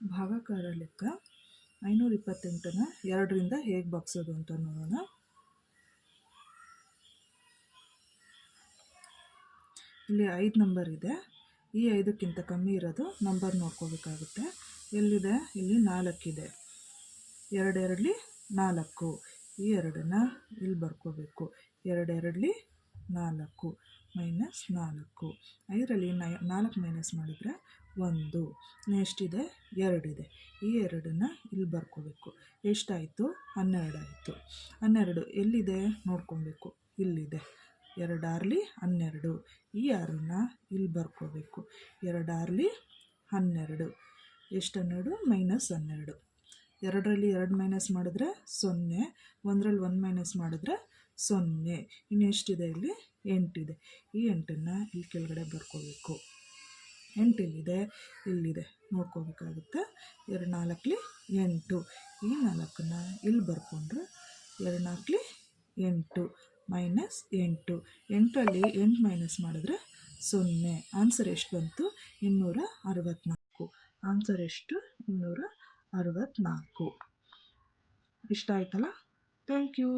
ಭಾಗಾಕಾರ ಲೆಕ್ಕ ಐನೂರ ಇಪ್ಪತ್ತೆಂಟನ್ನು ಎರಡರಿಂದ ಹೇಗೆ ಬಗ್ಸೋದು ಅಂತ ನೋಡೋಣ. ಇಲ್ಲಿ ಐದು ನಂಬರ್ ಇದೆ. ಈ ಐದಕ್ಕಿಂತ ಕಮ್ಮಿ ಇರೋದು ನಂಬರ್ ನೋಡ್ಕೋಬೇಕಾಗುತ್ತೆ. ಎಲ್ಲಿದೆ? ಇಲ್ಲಿ ನಾಲ್ಕಿದೆ. ಎರಡೆರಡಲಿ ನಾಲ್ಕು. ಈ ಎರಡನ್ನು ಇಲ್ಲಿ ಬರ್ಕೋಬೇಕು. ಎರಡೆರಡಲಿ ನಾಲ್ಕು. ಮೈನಸ್ ನಾಲ್ಕು. ಐದರಲ್ಲಿ ನೈ ನಾಲ್ಕು ಮೈನಸ್ ಮಾಡಿದರೆ ಒಂದು ಎಷ್ಟಿದೆ ಎರಡಿದೆ ಈ ಎರಡನ್ನು ಇಲ್ಲಿ ಬರ್ಕೋಬೇಕು. ಎಷ್ಟಾಯಿತು? ಹನ್ನೆರಡಾಯಿತು. ಹನ್ನೆರಡು ಎಲ್ಲಿದೆ? ನೋಡ್ಕೊಬೇಕು. ಇಲ್ಲಿದೆ. ಎರಡಾರ್ಲಿ ಹನ್ನೆರಡು. ಈ ಆರನ್ನ ಇಲ್ಲಿ ಬರ್ಕೋಬೇಕು. ಎರಡಾರ್ಲಿ ಹನ್ನೆರಡು. ಎಷ್ಟು ಹನ್ನೆರಡು? ಮೈನಸ್ ಹನ್ನೆರಡು. ಎರಡರಲ್ಲಿ ಎರಡು ಮೈನಸ್ ಮಾಡಿದ್ರೆ ಸೊನ್ನೆ. ಒಂದರಲ್ಲಿ ಒಂದು ಮೈನಸ್ ಮಾಡಿದ್ರೆ ಸೊನ್ನೆ. ಇನ್ನೆಷ್ಟಿದೆ ಇಲ್ಲಿ? ಎಂಟಿದೆ. ಈ ಎಂಟನ್ನು ಇಲ್ಲಿ ಕೆಳಗಡೆ ಬರ್ಕೋಬೇಕು. ಎಂಟು ಇಲ್ಲಿದೆ ಇಲ್ಲಿದೆ. ನೋಡ್ಕೋಬೇಕಾಗುತ್ತೆ. ಎರಡು ನಾಲ್ಕಲಿ ಎಂಟು. ಈ ನಾಲ್ಕನ್ನ ಇಲ್ಲಿ ಬರ್ಕೊಂಡ್ರೆ ಎರಡು ನಾಲ್ಕಲಿ ಎಂಟು, ಮೈನಸ್ ಎಂಟು. ಎಂಟರಲ್ಲಿ ಎಂಟು ಮೈನಸ್ ಮಾಡಿದ್ರೆ ಸೊನ್ನೆ. ಆನ್ಸರ್ ಎಷ್ಟು ಬಂತು? ಇನ್ನೂರ ಅರವತ್ತ್ನಾಲ್ಕು ಆನ್ಸರ್ ಎಷ್ಟು? ಇನ್ನೂರ ಅರವತ್ತ್ನಾಲ್ಕು ಇಷ್ಟ ಆಯ್ತಲ್ಲ? Thank you.